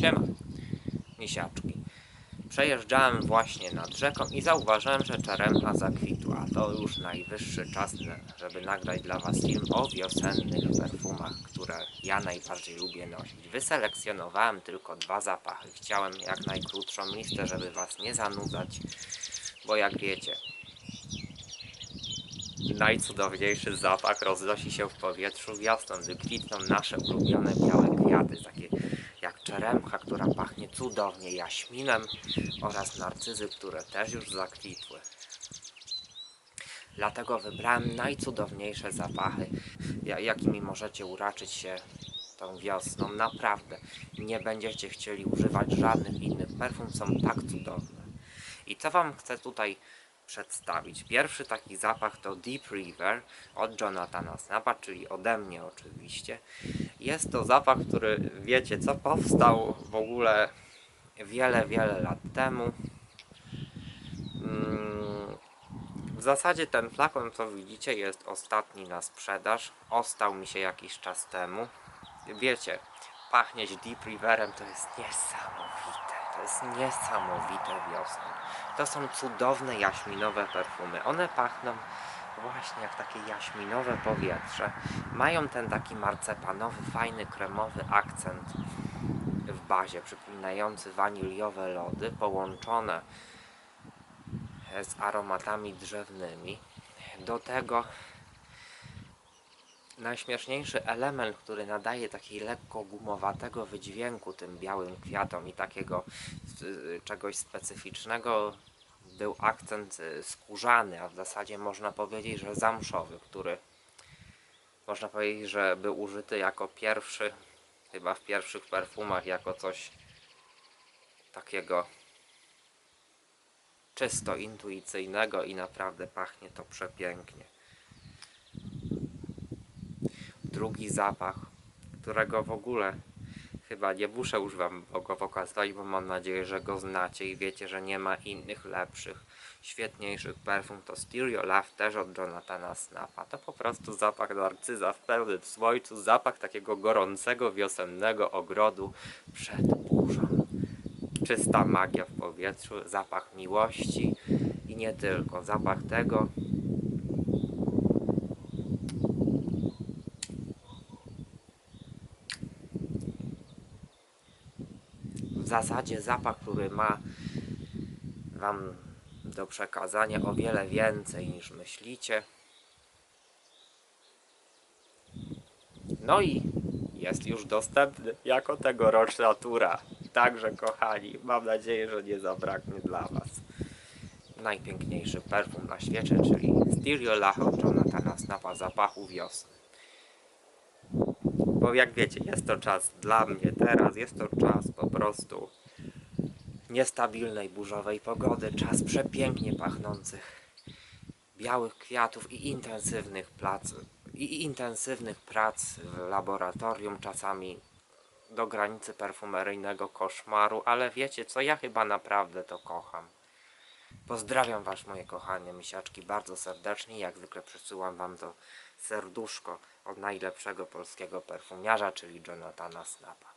Siema, misiaczki. Przejeżdżałem właśnie nad rzeką i zauważyłem, że czeremcha zakwitła. To już najwyższy czas, żeby nagrać dla Was film o wiosennych perfumach, które ja najbardziej lubię nosić. Wyselekcjonowałem tylko dwa zapachy. Chciałem jak najkrótszą listę, żeby Was nie zanudzać, bo jak wiecie, najcudowniejszy zapach roznosi się w powietrzu wiosną, gdy kwitną nasze ulubione białe kwiaty, takie czeremcha, która pachnie cudownie jaśminem oraz narcyzy, które też już zakwitły. Dlatego wybrałem najcudowniejsze zapachy, ja- jakimi możecie uraczyć się tą wiosną. Naprawdę nie będziecie chcieli używać żadnych innych perfum, są tak cudowne. I co Wam chcę tutaj przedstawić? Pierwszy taki zapach to Deep River od Jonathana Snappa, czyli ode mnie oczywiście. Jest to zapach, który wiecie co powstał w ogóle wiele, wiele lat temu. Mm, W zasadzie ten flakon, co widzicie, jest ostatni na sprzedaż. Ostał mi się jakiś czas temu. Wiecie, pachnieć Deep Riverem to jest niesamowite. Jest niesamowite wiosną. To są cudowne jaśminowe perfumy. One pachną właśnie jak takie jaśminowe powietrze. Mają ten taki marcepanowy, fajny, kremowy akcent w bazie, przypominający waniliowe lody, połączone z aromatami drzewnymi. Do tego najśmieszniejszy element, który nadaje takiej lekko gumowatego wydźwięku tym białym kwiatom i takiego czegoś specyficznego był akcent y, skórzany, a w zasadzie można powiedzieć, że zamszowy, który można powiedzieć, że był użyty jako pierwszy, chyba w pierwszych perfumach, jako coś takiego czysto intuicyjnego i naprawdę pachnie to przepięknie. Drugi zapach, którego w ogóle chyba nie muszę już Wam go pokazywać, bo mam nadzieję, że go znacie i wiecie, że nie ma innych lepszych, świetniejszych perfum. To Stereo Love też od Jonathana Snappa. To po prostu zapach narcyza w pełnym słońcu, zapach takiego gorącego wiosennego ogrodu przed burzą czysta magia w powietrzu, zapach miłości i nie tylko, zapach tego. W zasadzie zapach, który ma Wam do przekazania o wiele więcej niż myślicie. No i jest już dostępny jako tegoroczna tura. Także kochani, mam nadzieję, że nie zabraknie dla Was. Najpiękniejszy perfum na świecie, czyli Stereo Lacho Jonathana Snappa zapachu wiosny. Bo jak wiecie, jest to czas dla mnie teraz, jest to czas po prostu niestabilnej, burzowej pogody, czas przepięknie pachnących białych kwiatów i intensywnych prac, i intensywnych prac w laboratorium, czasami do granicy perfumeryjnego koszmaru, ale wiecie co, ja chyba naprawdę to kocham. Pozdrawiam Was moje kochane misiaczki bardzo serdecznie, jak zwykle przesyłam Wam to serduszko od najlepszego polskiego perfumiarza, czyli Jonathana Snappa.